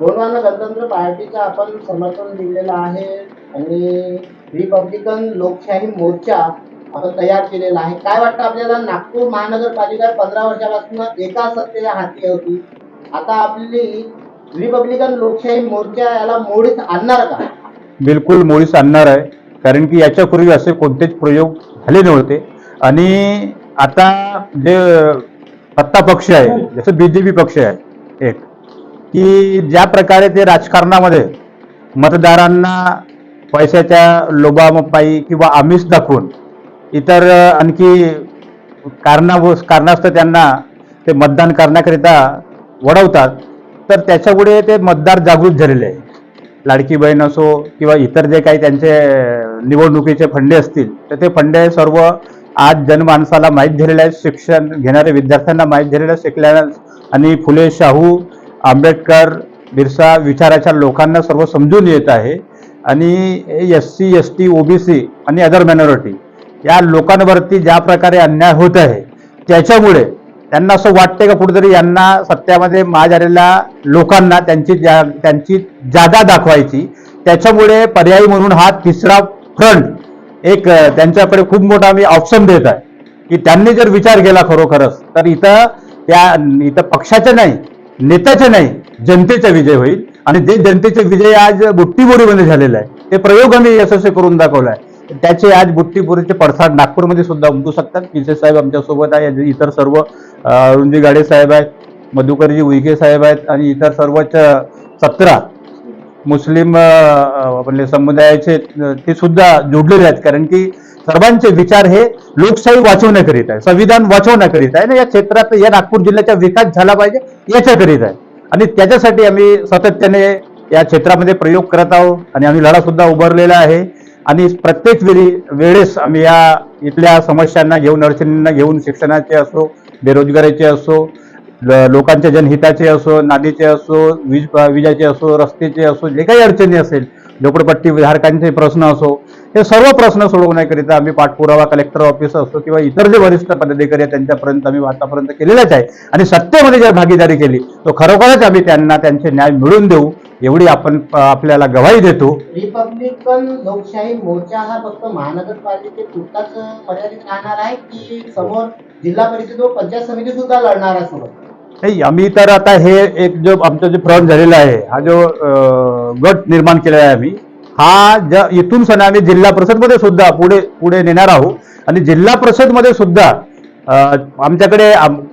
गोंडवाना गणतंत्र पार्टीचं आपण समर्थन दिलेलं आहे आणि रिपब्लिकन लोकशाही मोर्चा आपण तयार केलेला आहे. काय वाटतं आपल्याला? नागपूर महानगरपालिका पंधरा वर्षापासून एका सत्तेच्या हाती होती. आता आपली रिपब्लिकन लोकशाही मोर्चा याला मोडीत आणणार का? बिलकुल मोडीस आणणार आहे. कारण की याच्यापूर्वी असे कोणतेच प्रयोग झाले नव्हते. आणि आता जे सत्ता पक्ष आहे जसं बी जे पी पक्ष आहे एक की ज्या प्रकारे ते राजकारणामध्ये मतदारांना पैशाच्या लोबामपाई किंवा आमिष दाखवून इतर आणखी कारणा कारणास्तव त्यांना ते मतदान करण्याकरिता वडवतात तर त्याच्यामुळे ते मतदार जागृत झालेले आहे लाडकी बहीण असो किंवा इतर जे काही त्यांचे निवडणुकीचे फंडे असतील तर ते फंडे सर्व आज जनमानसाला माहीत झालेले आहेत शिक्षण घेणाऱ्या विद्यार्थ्यांना माहीत झालेलं आहे शिकल्या आणि फुले शाहू आंबेडकर बिरसा विचाराच्या लोकांना सर्व समजून येत आहे. आणि S C S T OBC आणि अदर मायनॉरिटी या लोकांवरती ज्या प्रकारे अन्याय होत आहे त्याच्यामुळे त्यांना असं वाटते का कुठेतरी यांना सत्यामध्ये माज आलेल्या लोकांना त्यांची जा त्यांची जागा दाखवायची. त्याच्यामुळे पर्यायी म्हणून हा तिसरा फ्रंट एक त्यांच्याकडे खूप मोठा आम्ही ऑप्शन देत आहे. की त्यांनी जर विचार केला खरोखरच तर इथं त्या इथं पक्षाचे नाही नेत्याचे नाही जनतेचा विजय होईल. आणि जे जनतेचे विजय आज बुट्टीबोरीमध्ये झालेला आहे ते प्रयोग आम्ही यशस्वी करून दाखवला आहे. त्याचे आज बुट्टीबोरीचे पडसाद नागपूरमध्ये सुद्धा उमटू शकतात. पिसे साहेब आमच्यासोबत आहे इतर सर्व अ, अरुणजी गाडे साहेब आहेत मधुकरजी उईके साहेब आहेत आणि इतर सर्वच सतरा मुस्लिम आपले समुदायाचे ते सुद्धा जोडलेले आहेत. कारण की सर्वांचे विचार हे लोकशाही वाचवण्याकरिता आहे संविधान वाचवण्याकरिता आहे. ना या क्षेत्रात या नागपूर जिल्ह्याचा विकास झाला पाहिजे. याच्याकरीत आहे. आणि त्याच्यासाठी आम्ही सातत्याने या क्षेत्रामध्ये प्रयोग करत आहोत आणि आम्ही लढा सुद्धा उभारलेला आहे. आणि प्रत्येक वेळी वेळेस आम्ही या इथल्या समस्यांना घेऊन अडचणींना घेऊन शिक्षणाचे असो बेरोजगारीचे असो लोकांच्या जनहिताचे असो नादीचे असो वीज विजाचे असो रस्त्याचे असो जे काही अडचणी असेल झोपडपट्टी धारकांचे प्रश्न असो हे सर्व प्रश्न सोडवण्याकरिता आम्ही पाठपुरावा कलेक्टर ऑफिस असो किंवा इतर जे वरिष्ठ पदाधिकारी आहेत त्यांच्यापर्यंत आम्ही आतापर्यंत केलेलाच आहे. आणि सत्तेमध्ये जर भागीदारी केली तो खरोखरच आम्ही त्यांना त्यांचे न्याय मिळवून देऊ एवढी आपण आपल्याला गवाही देतो. रिपब्लिकन लोकशाही मोर्चा हा फक्त महानगरपालिकेपुरताच मर्यादित राहणार आहे की समोर जिल्हा परिषद व पंचायत समिती सुद्धा लढणार आहे सोबत नाही आम्ही तर आता हे एक जो आमचा जो फ्रंट झालेला आहे हा जो गट निर्माण केलेला आहे आम्ही हा ज इथून सण आम्ही जिल्हा परिषदमध्ये सुद्धा पुढे पुढे नेणार आहोत. आणि जिल्हा परिषदमध्ये सुद्धा आमच्याकडे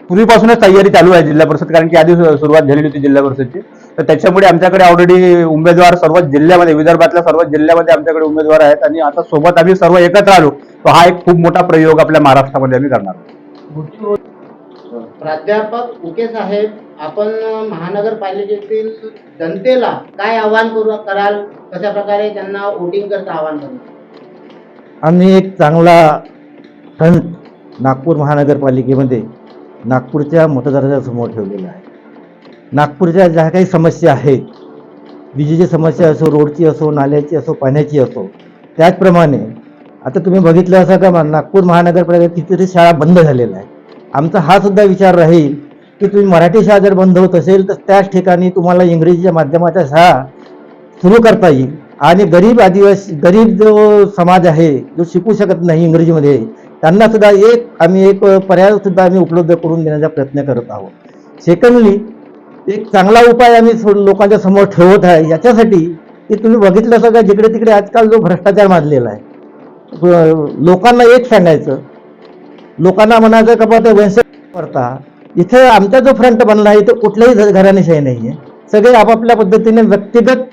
पूर्वीपासूनच तयारी चालू आहे जिल्हा परिषद कारण की आधी सुरुवात झालेली होती जिल्हा परिषदची. तर त्याच्यामुळे आमच्याकडे ऑलरेडी उमेदवार सर्व जिल्ह्यामध्ये विदर्भातल्या सर्व जिल्ह्यामध्ये आमच्याकडे उमेदवार आहेत. आणि आता सोबत आम्ही सर्व एकत्र आलो. तर हा एक खूप मोठा प्रयोग आपल्या महाराष्ट्रामध्ये आम्ही करणार आहोत. प्राध्यापक उके साहेब आपण महानगरपालिकेतील जनतेला काय आवाहन करू कराल? कशा प्रकारे त्यांना वोटिंग करता आवाहन करणार आम्ही एक चांगला फ्रंट नागपूर महानगरपालिकेमध्ये नागपूरच्या मतदाराच्या समोर ठेवलेला आहे. नागपूरच्या ज्या काही समस्या आहेत विजेची समस्या असो रोडची असो नाल्याची असो पाण्याची असो त्याचप्रमाणे आता तुम्ही बघितलं असं का नागपूर महानगरपालिकेत कितीतरी शाळा बंद झालेल्या आहे आमचा हा सुद्धा विचार राहील की तुम्ही मराठी शाळा जर बंद होत असेल तर त्याच ठिकाणी तुम्हाला इंग्रजीच्या माध्यमाच्या शाळा सुरू करता येईल. आणि गरीब आदिवासी गरीब जो समाज आहे जो शिकू शकत नाही इंग्रजीमध्ये त्यांना सुद्धा एक आम्ही एक पर्याय सुद्धा आम्ही उपलब्ध करून देण्याचा प्रयत्न करत आहोत. सेकंडली एक चांगला उपाय आम्ही लोकांच्या समोर ठेवत आहे. याच्यासाठी की तुम्ही बघितलं सगळं जिकडे तिकडे आजकाल जो भ्रष्टाचार माजलेला आहे लोकांना एक सांगायचं लोकांना म्हणायचं का बा ते वैसे करता. इथे आमचा जो फ्रंट बनला आहे इथं कुठल्याही घराणेशाही नाही आहे सगळे आपापल्या पद्धतीने व्यक्तिगत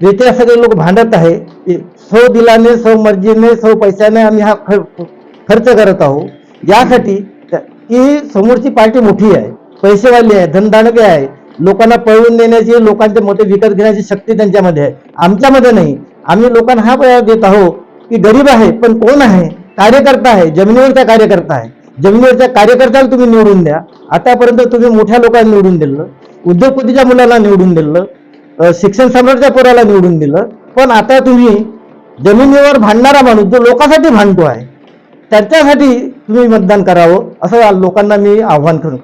रित्या सगळे लोक भांडत आहे. सो सौ दिलाने सौ मर्जीने सौ पैशाने आम्ही हा ख- खर्च करत आहोत. यासाठी की समोरची पार्टी मोठी आहे पैसेवाली आहे धनदानके आहे. लोकांना पळवून देण्याची लोकांचे मते विकत घेण्याची शक्ती त्यांच्यामध्ये आहे. आमच्यामध्ये नाही. आम्ही लोकांना हा पर्याय देत आहोत की गरीब आहे पण कोण आहे? कार्यकर्ता आहे जमिनीवरचा कार्यकर्ता आहे. जमिनीवरच्या कार्यकर्त्याला तुम्ही निवडून द्या. आतापर्यंत तुम्ही मोठ्या लोकांना निवडून दिलं. उद्योगपतीच्या मुलाला निवडून दिलं. शिक्षण सम्राटच्या पोराला निवडून दिलं. पण आता तुम्ही जमिनीवर भांडणारा माणूस जो लोकांसाठी भांडतो आहे त्याच्यासाठी तुम्ही मतदान करावं असं लोकांना मी आव्हान करू